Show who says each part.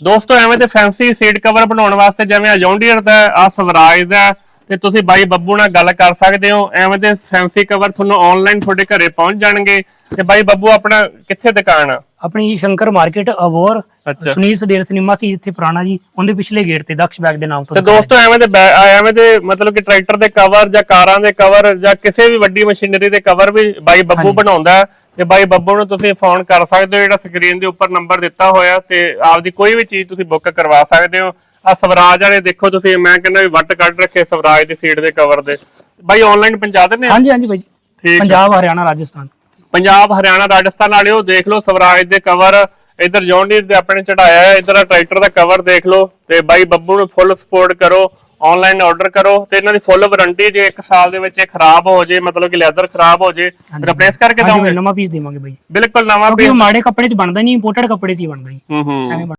Speaker 1: ਦੋਸਤੋ ਐਵੇਂ ਤੇ ਫੈਂਸੀ ਸੀਟ ਕਵਰ ਬਣਾਉਣ ਵਾਸਤੇ ਜਿਵੇਂ ਆ ਜੌਂਡੀਅਰ ਦਾ ਆ ਸਵਰਾਜ ਦਾ ਤੇ ਤੁਸੀਂ ਬਾਈ ਬੱਬੂ ਨਾਲ ਗੱਲ ਕਰ ਸਕਦੇ ਹੋ। ਐਵੇਂ ਤੇ ਫੈਂਸੀ ਕਵਰ ਤੁਹਾਨੂੰ ਆਨਲਾਈਨ ਤੁਹਾਡੇ ਘਰੇ ਪਹੁੰਚ ਜਾਣਗੇ। ਤੇ ਬਾਈ ਬੱਬੂ ਆਪਣਾ ਕਿੱਥੇ ਦੁਕਾਨ ਆ?
Speaker 2: ਆਪਣੀ ਸ਼ੰਕਰ ਮਾਰਕੀਟ
Speaker 1: ਅੱਛਾ।
Speaker 2: ਸੁਨੀਲ ਸਦੇਰ ਸਿਨੇਮਾ ਸੀ ਜਿੱਥੇ ਪੁਰਾਣਾ ਜੀ ਉਹਦੇ ਪਿਛਲੇ ਗੇਟ ਤੇ ਦਕਸ਼ ਬੈਗ ਦੇ ਨਾਮ ਤੋਂ
Speaker 1: ਤੇ। ਦੋਸਤੋ ਐਵੇਂ ਦੇ ਐਵੇਂ ਦੇ ਮਤਲਬ ਕਿ ਟਰੈਕਟਰ ਦੇ ਕਵਰ ਜਾਂ ਕਾਰਾਂ ਦੇ ਕਵਰ ਜਾਂ ਕਿਸੇ ਵੀ ਵੱਡੀ ਮਸ਼ੀਨਰੀ ਦੇ ਕਵਰ ਵੀ ਬਾਈ ਬੱਬੂ ਬਣਾਉਂਦਾ। ਤੇ ਬਾਈ ਬੱਬੂ ਨੂੰ ਤੁਸੀਂ ਫੋਨ ਕਰ ਸਕਦੇ ਹੋ ਜਿਹੜਾ ਸਕਰੀਨ ਦੇ ਉੱਪਰ ਨੰਬਰ ਦਿੱਤਾ ਹੋਇਆ ਤੇ ਆਪਦੀ ਕੋਈ ਵੀ ਚੀਜ਼ ਤੁਸੀਂ ਬੁੱਕ ਕਰਵਾ ਸਕਦੇ ਹੋ। ਆ ਸਵਰਾਜ ਵਾਲੇ ਦੇਖੋ ਤੁਸੀਂ ਮੈਂ ਕਹਿੰਦਾ ਵੀ ਵੱਟ ਕੱਢ ਰੱਖੇ ਸਵਰਾਜ ਦੀ ਸੀਟ ਦੇ ਕਵਰ ਦੇ। ਬਾਈ ਆਨਲਾਈਨ ਪਹੁੰਚਾ ਦਿੰਦੇ ਆ?
Speaker 2: ਹਾਂਜੀ ਹਾਂਜੀ ਬਾਈ। ਜੀ
Speaker 1: ਠੀਕ
Speaker 2: ਪੰਜਾਬ ਹਰਿਆਣਾ ਰਾਜਸਥਾਨ।
Speaker 1: ਪੰਜਾਬ ਹਰਿਆਣਾ ਰਾਜਸਥਾਨ ਵਾਲਿਓ ਦੇਖ ਲਓ ਸਵਰਾਜ ਦੇ ਕਵਰ ਇਧਰ ਜੌਂਡੀਰ ਦੇ ਆਪਣੇ ਚੜਾਇਆ ਹੈ ਇਧਰ ਟਰੈਕਟਰ ਦਾ ਕਵਰ ਦੇਖ ਲਓ। ਤੇ ਬਾਈ ਬੱਬੂ ਨੂੰ ਫੁੱਲ ਸਪੋਰਟ ਕਰੋ। ਆਨਲਾਈਨ ਆਰਡਰ ਕਰੋ ਤੇ ਇਹਨਾਂ ਦੀ ਫੁੱਲ ਵਾਰੰਟੀ ਜੇ 1 ਸਾਲ ਦੇ ਵਿੱਚ ਇਹ ਖਰਾਬ ਹੋ ਜੇ ਮਤਲਬ ਕਿ ਲੈਦਰ ਖਰਾਬ ਹੋ ਜੇ ਰਿਪਲੇਸ ਕਰਕੇ ਦਵਾਂਗੇ
Speaker 2: ਨਵਾਂ ਪੀਸ ਦੇਵਾਂਗੇ ਬਾਈ।
Speaker 1: ਬਿਲਕੁਲ ਨਵਾਂ
Speaker 2: ਕਿਉਂਕਿ ਉਹ ਮਾੜੇ ਕੱਪੜੇ 'ਚ ਬਣਦਾ ਨਹੀਂ ਇੰਪੋਰਟਡ ਕੱਪੜੇ 'ਚ ਹੀ ਬਣਦਾ ਜੀ।
Speaker 1: ਹੂੰ ਹੂੰ।
Speaker 2: ਐਵੇਂ